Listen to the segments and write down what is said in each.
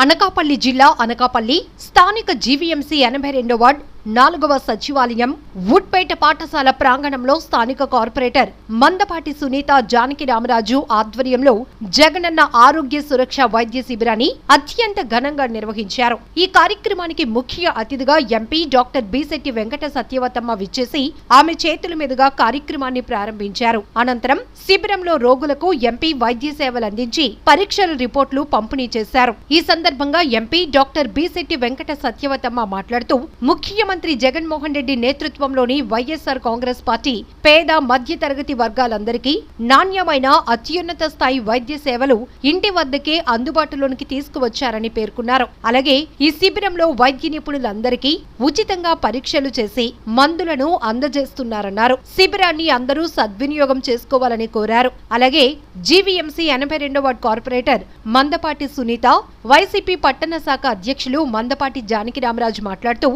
అనకాపల్లి జిల్లా అనకాపల్లి స్థానిక జీవీఎంసీ ఎనభై రెండో వార్డ్ నాలుగవ సచివాలయం వుడ్పేట పాఠశాల ప్రాంగణంలో స్థానిక కార్పొరేటర్ మందపాటి సునీత జానకి రామరాజు ఆధ్వర్యంలో జగనన్న ఆరోగ్య సురక్ష వైద్య శిబిరాన్ని అత్యంత ఘనంగా నిర్వహించారు. ఈ కార్యక్రమానికి ముఖ్య అతిథిగా ఎంపీ డాక్టర్ బిశెట్టి వెంకట సత్యవతమ్మ విచ్చేసి ఆమె చేతుల మీదుగా కార్యక్రమాన్ని ప్రారంభించారు. అనంతరం శిబిరంలో రోగులకు ఎంపీ వైద్య సేవలు అందించి పరీక్షల రిపోర్టులు పంపిణీ చేశారు. ఈ సందర్భంగా ఎంపీ డాక్టర్ బిశెట్టి వెంకట సత్యవతమ్మ మాట్లాడుతూ ముఖ్యమంత్రి జగన్మోహన్ రెడ్డి నేతృత్వంలోని వైఎస్ఆర్ కాంగ్రెస్ పార్టీ పేద మధ్య తరగతి వర్గాలందరికీ నాణ్యమైన అత్యున్నత స్థాయి వైద్య సేవలు ఇంటి వద్దకే అందుబాటులోనికి తీసుకువచ్చారని పేర్కొన్నారు. అలాగే ఈ శిబిరంలో వైద్య నిపుణులందరికీ ఉచితంగా పరీక్షలు చేసి మందులను అందజేస్తున్నారన్నారు. శిబిరాన్ని అందరూ సద్వినియోగం చేసుకోవాలని కోరారు. అలాగే జీవీఎంసీ ఎనభై రెండో కార్పొరేటర్ మందపాటి సునీత వైసీపీ పట్టణ శాఖ అధ్యక్షులు మందపాటి జానకి రామరాజు మాట్లాడుతూ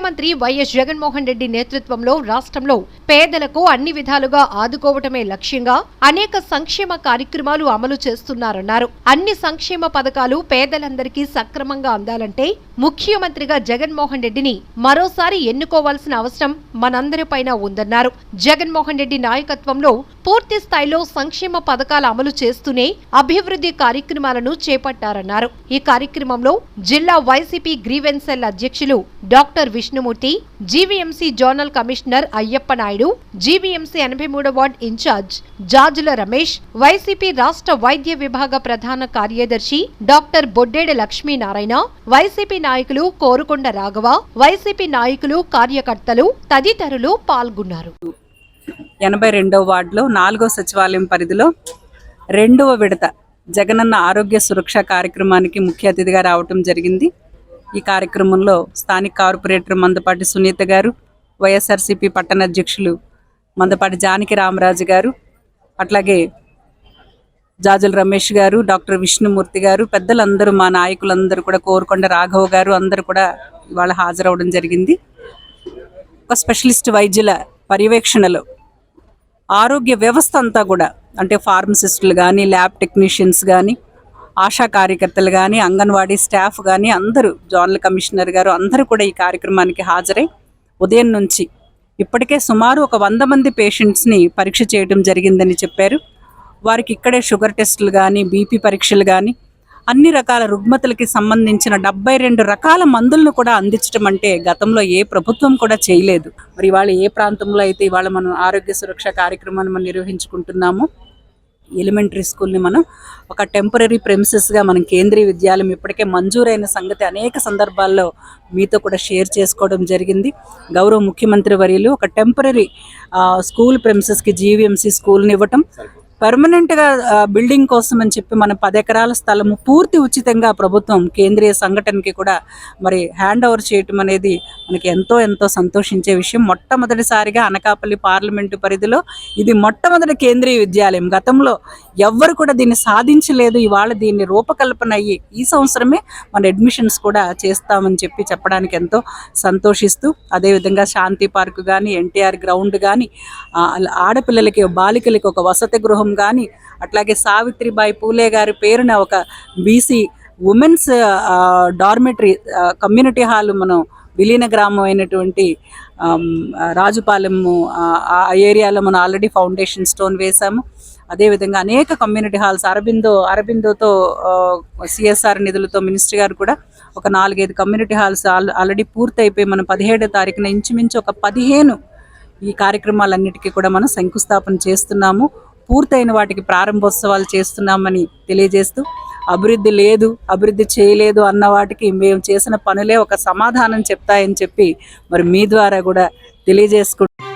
ముఖ్యమంత్రి వైఎస్ జగన్మోహన్ రెడ్డి నేతృత్వంలో రాష్ట్రంలో పేదలకు అన్ని విధాలుగా ఆదుకోవటమే లక్ష్యంగా అనేక సంక్షేమ కార్యక్రమాలు అమలు చేస్తున్నారన్నారు. అన్ని సంక్షేమ పథకాలు పేదలందరికీ సక్రమంగా అందాలంటే ముఖ్యమంత్రిగా జగన్మోహన్ రెడ్డిని మరోసారి ఎన్నుకోవాల్సిన అవసరం మనందరిపైన ఉందన్నారు. జగన్మోహన్ రెడ్డి నాయకత్వంలో పూర్తి స్థాయిలో సంక్షేమ పథకాల అమలు చేస్తూనే అభివృద్ధి కార్యక్రమాలను చేపట్టారన్నారు. ఈ కార్యక్రమంలో జిల్లా వైసీపీ గ్రీవెన్సెల్ సెల్ అధ్యక్షులు doctor Vishnumurthy GVMC zonal commissioner Ayyappa Naidu GVMC ఎనభై మూడో ward incharge Jajula Ramesh YCP రాష్ట్ర వైద్య విభాగ ప్రధాన కార్యదర్శి డాక్టర్ బొడ్డేడ లక్ష్మీనారాయణ వైసీపీ నాయకులు కోరుకొండ రాఘవ వైసీపీ నాయకులు కార్యకర్తలు తదితరులు పాల్గొన్నారు. ఎనభై రెండవ వార్డులో నాలుగో సచివాలయం పరిధిలో రెండవ విడత జగనన్న ఆరోగ్య సురక్ష కార్యక్రమానికి ముఖ్య అతిథిగా రావటం జరిగింది. ఈ కార్యక్రమంలో స్థానిక కార్పొరేటర్ మందపాటి సునీత గారు వైఎస్ఆర్సీపీ పట్టణ అధ్యక్షులు మందపాటి జానకి రామరాజు గారు అట్లాగే జాజుల రమేష్ గారు డాక్టర్ విష్ణుమూర్తి గారు పెద్దలందరూ మా నాయకులందరూ కూడా కోరుకొండ రాఘవ గారు అందరూ కూడా ఇవాళ హాజరవడం జరిగింది. ఒక స్పెషలిస్ట్ వైద్యుల పర్యవేక్షణలో ఆరోగ్య వ్యవస్థ అంతా కూడా అంటే ఫార్మసిస్టులు కానీ ల్యాబ్ టెక్నీషియన్స్ కానీ ఆశా కార్యకర్తలు కానీ అంగన్వాడీ స్టాఫ్ కానీ అందరూ జోనల్ కమిషనర్ గారు అందరూ కూడా ఈ కార్యక్రమానికి హాజరై ఉదయం నుంచి ఇప్పటికే సుమారు ఒక వంద మంది పేషెంట్స్ని పరీక్ష చేయడం జరిగిందని చెప్పారు. వారికి ఇక్కడే షుగర్ టెస్టులు కానీ బీపీ పరీక్షలు కానీ అన్ని రకాల రుగ్మతలకి సంబంధించిన డెబ్బై రెండు రకాల మందులను కూడా అందించడం అంటే గతంలో ఏ ప్రభుత్వం కూడా చేయలేదు. మరి ఇవాళ ఏ ప్రాంతంలో అయితే ఇవాళ మనం ఆరోగ్య సురక్ష కార్యక్రమాన్ని మనం నిర్వహించుకుంటున్నామో ఎలిమెంటరీ స్కూల్ని మనం ఒక టెంపరీ ప్రెమిసెస్గా మనం కేంద్రీయ విద్యాలయం ఇప్పటికే మంజూరైన సంగతి అనేక సందర్భాల్లో మీతో కూడా షేర్ చేసుకోవడం జరిగింది. గౌరవ ముఖ్యమంత్రి వర్యులు ఒక టెంపరీ స్కూల్ ప్రెమిసెస్కి జీవీఎంసీ స్కూల్ని ఇవ్వటం పర్మనెంట్గా బిల్డింగ్ కోసం అని చెప్పి మన పది ఎకరాల స్థలము పూర్తి ఉచితంగా ప్రభుత్వం కేంద్రీయ సంఘటనకి కూడా మరి హ్యాండ్ ఓవర్ చేయటం అనేది మనకి ఎంతో ఎంతో సంతోషించే విషయం. మొట్టమొదటిసారిగా అనకాపల్లి పార్లమెంటు పరిధిలో ఇది మొట్టమొదటి కేంద్రీయ విద్యాలయం. గతంలో ఎవ్వరు కూడా దీన్ని సాధించలేదు. ఇవాళ దీన్ని రూపకల్పన అయ్యి ఈ సంవత్సరమే మన అడ్మిషన్స్ కూడా చేస్తామని చెప్పి చెప్పడానికి ఎంతో సంతోషిస్తూ అదేవిధంగా శాంతి పార్క్ కానీ ఎన్టీఆర్ గ్రౌండ్ కానీ ఆడపిల్లలకి బాలికలకి ఒక వసతి గృహం కానీ అట్లాగే సావిత్రిబాయి పూలే గారి పేరున ఒక BC women's dormitory community hall మనం విలీన గ్రామం అయినటువంటి రాజుపాలెము ఆ ఏరియాలో మనం ఆల్రెడీ ఫౌండేషన్ స్టోన్ వేశాము. అదేవిధంగా అనేక కమ్యూనిటీ హాల్స్ అరబిందో అరబిందోతో సిఎస్ఆర్ నిధులతో మినిస్టర్ గారు కూడా ఒక నాలుగైదు కమ్యూనిటీ హాల్స్ ఆల్ ఆల్రెడీ పూర్తయిపోయి మనం పదిహేడో తారీఖున ఇంచుమించు ఒక పదిహేను ఈ కార్యక్రమాలన్నిటికీ కూడా మనం శంకుస్థాపన చేస్తున్నాము. పూర్తయిన వాటికి ప్రారంభోత్సవాలు చేస్తున్నామని తెలియజేస్తూ అభివృద్ధి లేదు అభివృద్ధి చేయలేదు అన్న వాటికి మేము చేసిన పనులే ఒక సమాధానం చెప్తాయని చెప్పి మరి మీ ద్వారా కూడా తెలియజేసుకుంటున్నాం.